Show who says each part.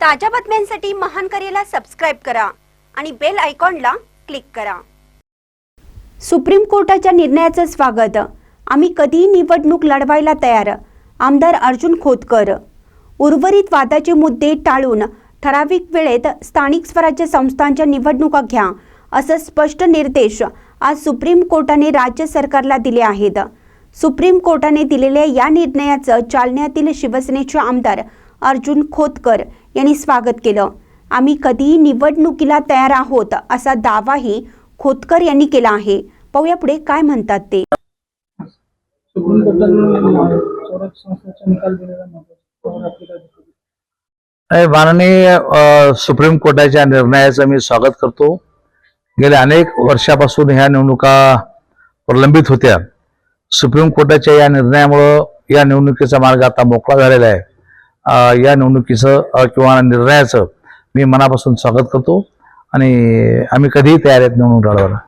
Speaker 1: ताज्या बातम्यांसाठी महान करेला सबस्क्राईब करा आणि बेल आयकॉनला क्लिक करा. सुप्रीम कोर्टाच्या निर्णयाचं स्वागत. आम्ही कधीही निवडणूक लढवायला तयार. आमदार अर्जुन खोतकर. उर्वरित वादाचे मुद्दे टाळून ठराविक वेळेत स्थानिक स्वराज्य संस्थांच्या निवडणुका घ्या असं स्पष्ट निर्देश आज सुप्रीम कोर्टाने राज्य सरकारला दिले आहेत. सुप्रीम कोर्टाने दिलेल्या या निर्णयाचं जालन्यातील शिवसेनेचे आमदार अर्जुन खोतकर यांनी स्वागत केलं. आम्ही कधीही निवडणुकीला तयार आहोत असा दावाही खोतकर यांनी केला आहे. पाहूया पुढे काय म्हणतात ते.
Speaker 2: माननीय सुप्रीम कोर्टाच्या निर्णयाचं मी स्वागत करतो. गेल्या अनेक वर्षापासून ह्या निवडणुका प्रलंबित होत्या. सुप्रीम कोर्टाच्या या निर्णयामुळं या निवडणुकीचा मार्ग आता मोकळा झालेला आहे. या निवडणुकीचं किंवा निर्णयाचं मी मनापासून स्वागत करतो आणि आम्ही कधीही तयार आहेत निवडणूक लढवायला.